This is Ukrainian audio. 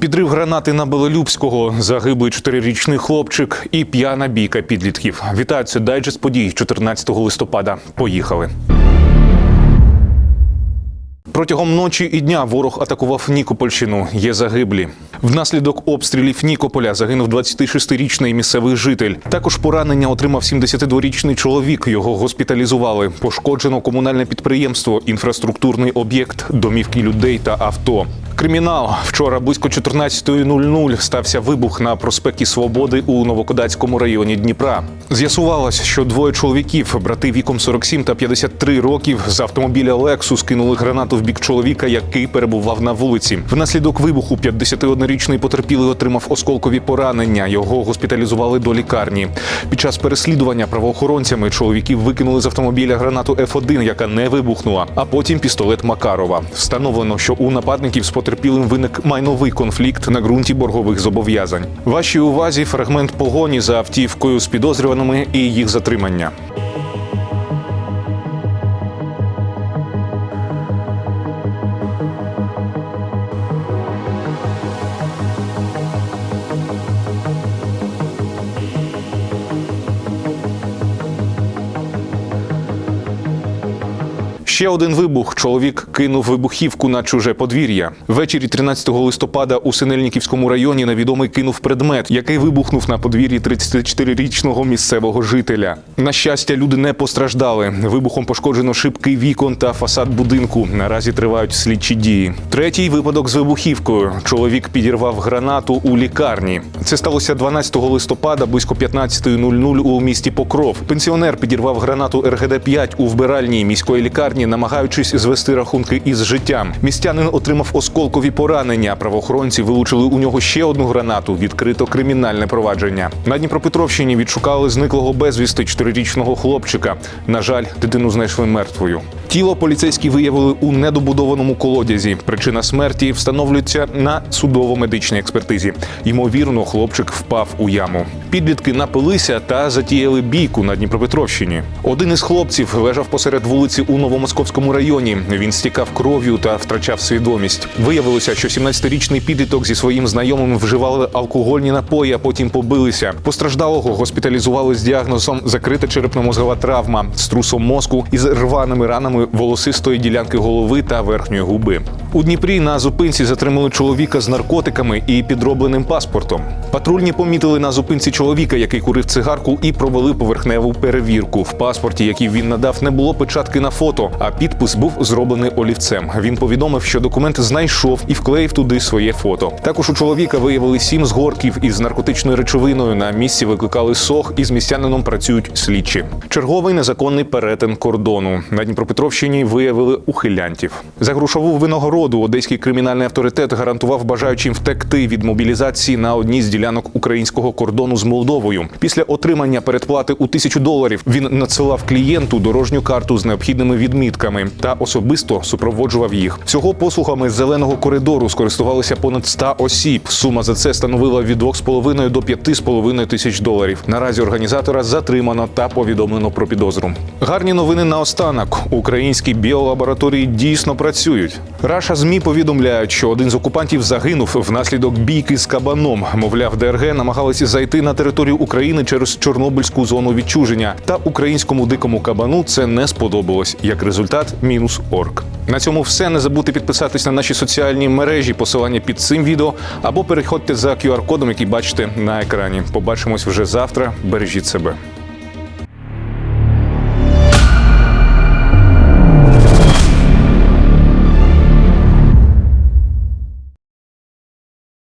Підрив гранати на Белолюбського, загиблий чотирирічний хлопчик і п'яна бійка підлітків. Вітаю, це дайджест подій 14 листопада. Поїхали. Протягом ночі і дня ворог атакував Нікопольщину. Є загиблі. Внаслідок обстрілів Нікополя загинув 26-річний місцевий житель. Також поранення отримав 72-річний чоловік. Його госпіталізували. Пошкоджено комунальне підприємство, інфраструктурний об'єкт, домівки людей та авто. Кримінал вчора близько 14.00 стався вибух на проспекті Свободи у Новокодацькому районі Дніпра. З'ясувалось, що двоє чоловіків, брати віком 47 та 53 років, з автомобіля Lexus кинули гранату в бік чоловіка, який перебував на вулиці. Внаслідок вибуху 51-річний потерпілий отримав осколкові поранення. Його госпіталізували до лікарні. Під час переслідування правоохоронцями чоловіків викинули з автомобіля гранату F1, яка не вибухнула, а потім пістолет Макарова. Встановлено, що у нападників з потерпілим виник майновий конфлікт на ґрунті боргових зобов'язань. Вашій увазі фрагмент погоні за автівкою з підозрюваними і їх затримання. Ще один вибух. Чоловік кинув вибухівку на чуже подвір'я. Ввечері 13 листопада у Синельниківському районі невідомий кинув предмет, який вибухнув на подвір'ї 34-річного місцевого жителя. На щастя, люди не постраждали. Вибухом пошкоджено шибки вікон та фасад будинку. Наразі тривають слідчі дії. Третій випадок з вибухівкою. Чоловік підірвав гранату у лікарні. Це сталося 12 листопада близько 15.00 у місті Покров. Пенсіонер підірвав гранату РГД-5 у вбиральні міської лікарні, намагаючись звести рахунки із життям. Містянин отримав осколкові поранення. Правоохоронці вилучили у нього ще одну гранату. Відкрито кримінальне провадження. На Дніпропетровщині відшукали зниклого безвісти чотирирічного хлопчика. На жаль, дитину знайшли мертвою. Тіло поліцейські виявили у недобудованому колодязі. Причина смерті встановлюється на судово-медичній експертизі. Ймовірно, хлопчик впав у яму. Підлітки напилися та затіяли бійку на Дніпропетровщині. Один із хлопців лежав посеред вулиці у Новомосковському районі. Він стікав кров'ю та втрачав свідомість. Виявилося, що 17-річний підліток зі своїм знайомим вживали алкогольні напої, а потім побилися. Постраждалого госпіталізували з діагнозом закрита черепно-мозгова травма, струсом мозку із рваними ранами волосистої ділянки голови та верхньої губи. У Дніпрі на зупинці затримали чоловіка з наркотиками і підробленим паспортом. Патрульні помітили на зупинці чоловіка, який курив цигарку, і провели поверхневу перевірку. В паспорті, який він надав, не було печатки на фото, а підпис був зроблений олівцем. Він повідомив, що документ знайшов і вклеїв туди своє фото. Також у чоловіка виявили сім згортків із наркотичною речовиною. На місці викликали сох і з містянином працюють слідчі. Черговий незаконний перетин кордону на Дніпропетровщині виявили ухилянтів. За грошову винагороду одеський кримінальний авторитет гарантував бажаючим втекти від мобілізації на одній з ділянок українського кордону з Молдовою. Після отримання передплати у тисячу доларів він надсилав клієнту дорожню карту з необхідними відмітками та особисто супроводжував їх. Всього послугами зеленого коридору скористувалися понад 100 осіб. Сума за це становила від 2,5 до 5,5 тисяч доларів. Наразі організатора затримано та повідомлено про підозру. Гарні новини наостанок. Українські біолабораторії дійсно працюють. Раша змі повідомляють, що один з окупантів загинув внаслідок бійки з кабаном. Мовляв, ДРГ намагалися зайти на територію України через Чорнобильську зону відчуження. Та українському дикому кабану це не сподобалось. Як результат, мінус орк. На цьому все. Не забудьте підписатись на наші соціальні мережі, посилання під цим відео або переходьте за QR-кодом, який бачите на екрані. Побачимось вже завтра. Бережіть себе.